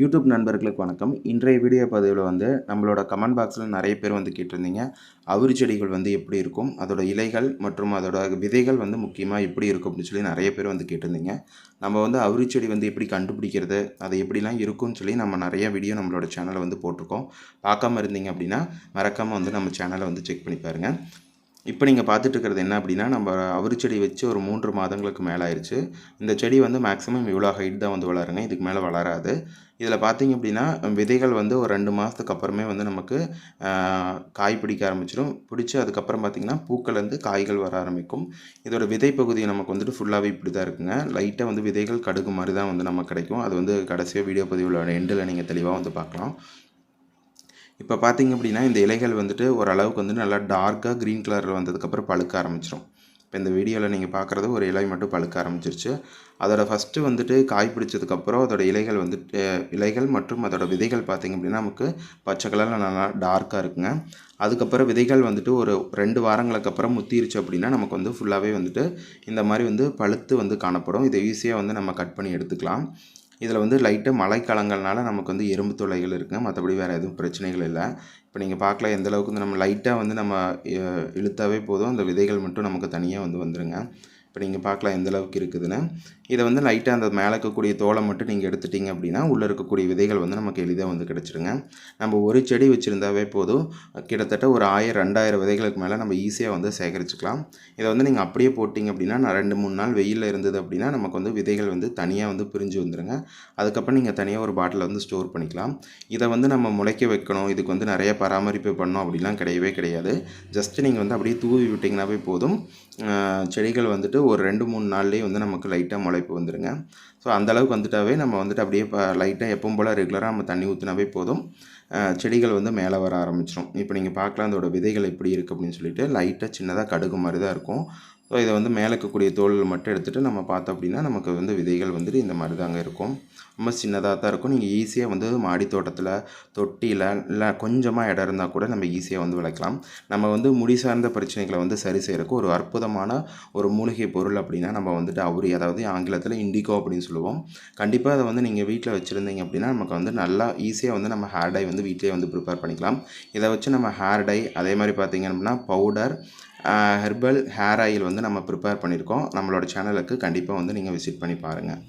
YouTube நண்பர்களுக்கு வணக்கம். இன்றைய வீடியோ பதிவில் வந்து நம்மளோட கமெண்ட் பாக்ஸில் நிறைய பேர் வந்து கேட்டிருந்தீங்க. அவுரி செடிகள் வந்து எப்படி இருக்கும்? அதோட இலைகள் மற்றும் அதோட விதைகள் வந்து முக்கியமாக எப்படி இருக்கும் அப்படின்னு சொல்லி நிறைய பேர் வந்து கேட்டிருந்தீங்க. நம்ம வந்து அவுரி செடி வந்து எப்படி கண்டுபிடிக்கிறது? அது எப்படிலாம் இருக்கும்னு சொல்லி நம்ம நிறைய வீடியோ நம்மளோட சேனலை வந்து போட்டிருக்கோம். பார்க்காம இருந்தீங்க அப்படின்னா மறக்காமல் வந்து நம்ம சேனலை வந்து செக் பண்ணி பாருங்கள் இப்போ நீங்கள் பார்த்துட்டு இருக்கிறது என்ன அப்படின்னா நம்ம அவரி செடி வச்சு ஒரு மூன்று மாதங்களுக்கு மேலே ஆயிடுச்சு இந்த செடி வந்து மேக்ஸிமம் இவ்வளோ ஹைட் தான் வந்து வளருங்க. இதுக்கு மேலே வளராது. இதில் பார்த்தீங்க அப்படின்னா விதைகள் வந்து ஒரு ரெண்டு மாதத்துக்கு அப்புறமே வந்து நமக்கு காய் பிடிக்க ஆரம்பிச்சிடும். பிடிச்சி அதுக்கப்புறம் பார்த்திங்கன்னா பூக்கள் வந்து காய்கள் வர ஆரம்பிக்கும். இதோட விதை பகுதி நமக்கு வந்துட்டு ஃபுல்லாகவே இப்படி தான் இருக்குங்க. லைட்டாக வந்து விதைகள் கடுகு மாதிரி தான் வந்து நமக்கு கிடைக்கும். அது வந்து கடைசியாக வீடியோ பதிவில் எண்டில் நீங்கள் தெளிவாக வந்து பார்க்கலாம். இப்போ பார்த்தீங்க அப்படின்னா இந்த இலைகள் வந்துட்டு ஓரளவுக்கு வந்து நல்லா டார்க்காக க்ரீன் கலரில் வந்ததுக்கப்புறம் பழுக்க ஆரம்பிச்சிடும் இப்போ இந்த வீடியோவில் நீங்கள் பார்க்குறது ஒரு இலை மட்டும் பழுக்க ஆரம்பிச்சிருச்சு. அதோட ஃபஸ்ட்டு வந்துட்டு காய் பிடிச்சதுக்கப்புறம் அதோடய இலைகள் வந்துட்டு இலைகள் மற்றும் அதோட விதைகள் பார்த்தீங்க அப்படின்னா நமக்கு பச்சை கலரில் நல்லா டார்க்காக இருக்குங்க. அதுக்கப்புறம் விதைகள் வந்துட்டு ஒரு ரெண்டு வாரங்களுக்கு அப்புறம் முத்திருச்சு அப்படின்னா நமக்கு வந்து ஃபுல்லாகவே வந்துட்டு இந்த மாதிரி வந்து பழுத்து வந்து காணப்படும். இதை ஈஸியாக வந்து நம்ம கட் பண்ணி எடுத்துக்கலாம். இதில் வந்து லைட்டு மழைக்காலங்கள்னால நமக்கு வந்து எறும்பு தொலைகள் இருக்குங்க மற்றபடி வேறு எதுவும் பிரச்சனைகள் இல்லை. இப்போ நீங்கள் பார்க்கலாம் எந்தளவுக்கு வந்து நம்ம லைட்டாக வந்து நம்ம இழுத்தாவே போதும். அந்த விதைகள் மட்டும் நமக்கு தனியாக வந்து வந்துடுங்க இப்போ நீங்கள் பார்க்கலாம் எந்த அளவுக்கு இருக்குதுன்னு. இதை வந்து லைட்டாக அந்த மேலே இருக்கக்கூடிய தோலை மட்டும் நீங்கள் எடுத்துட்டிங்க அப்படின்னா உள்ளே இருக்கக்கூடிய விதைகள் வந்து நமக்கு எளிதாக வந்து கிடச்சிடுங்க நம்ம ஒரு செடி வச்சுருந்தாவே போதும். கிட்டத்தட்ட ஒரு ஆயிரம் ரெண்டாயிரம் விதைகளுக்கு மேலே நம்ம ஈஸியாக வந்து சேகரிச்சுக்கலாம். இதை வந்து நீங்கள் அப்படியே போட்டிங்க அப்படின்னா நான் ரெண்டு மூணு நாள் வெயிலில் இருந்தது அப்படின்னா நமக்கு வந்து விதைகள் வந்து தனியாக வந்து பிரிஞ்சு வந்துடுங்க அதுக்கப்புறம் நீங்கள் தனியாக ஒரு பாட்டிலில் வந்து ஸ்டோர் பண்ணிக்கலாம். இதை வந்து நம்ம முளைக்க வைக்கணும். இதுக்கு வந்து நிறைய பராமரிப்பு பண்ணணும் அப்படிலாம் கிடையவே கிடையாது. ஜஸ்ட்டு நீங்கள் வந்து அப்படியே தூவி விட்டிங்கனாவே போதும். செடிகள் வந்துட்டு ஒரு ரெண்டு மூணு நாள்லேயே வந்து நமக்கு லைட்டாக முளைப்பு வந்துடுங்க ஸோ அந்தளவுக்கு வந்துட்டாவே நம்ம வந்துட்டு அப்படியே லைட்டாக எப்பவும் போல் ரெகுலராக நம்ம தண்ணி ஊற்றினாவே போதும். செடிகள் வந்து மேலே வர ஆரம்பிச்சிடும் இப்போ நீங்கள் பார்க்கலாம் அதோட விதைகள் எப்படி இருக்குது அப்படின்னு சொல்லிட்டு லைட்டாக சின்னதாக கடுகு மாதிரி தான் இருக்கும். ஸோ இதை வந்து மேலே இருக்கக்கூடிய தோல்கள் மட்டும் எடுத்துகிட்டு நம்ம பார்த்தோம் அப்படின்னா நமக்கு வந்து விதைகள் வந்துட்டு இந்த மாதிரி தாங்க இருக்கும். ரொம்ப சின்னதாக தான் இருக்கும். நீங்கள் ஈஸியாக வந்து மாடி தோட்டத்தில் தொட்டியில் இல்லை கொஞ்சமாக இடம் இருந்தால் கூட நம்ம ஈஸியாக வந்து விளைக்கலாம். நம்ம வந்து முடி சார்ந்த பிரச்சனைகளை வந்து சரி செய்கிறதுக்கு ஒரு அற்புதமான ஒரு மூலிகை பொருள் அப்படின்னா நம்ம வந்துட்டு அவுரி அதாவது ஆங்கிலத்தில் இண்டிகோ அப்படின்னு சொல்லுவோம். கண்டிப்பாக அதை வந்து நீங்கள் வீட்டில் வச்சுருந்தீங்க அப்படின்னா நமக்கு வந்து நல்லா ஈஸியாக வந்து நம்ம ஹேர் டை வந்து வீட்டிலே வந்து ப்ரிப்பேர் பண்ணிக்கலாம். இதை வச்சு நம்ம ஹேர் டை அதே மாதிரி பார்த்தீங்க அப்படின்னா பவுடர் ஹெர்பல் ஹேர் ஆயில் வந்து நம்ம ப்ரிப்பேர் பண்ணியிருக்கோம். நம்மளோட சேனலுக்கு கண்டிப்பாக வந்து நீங்கள் விசிட் பண்ணி பாருங்கள்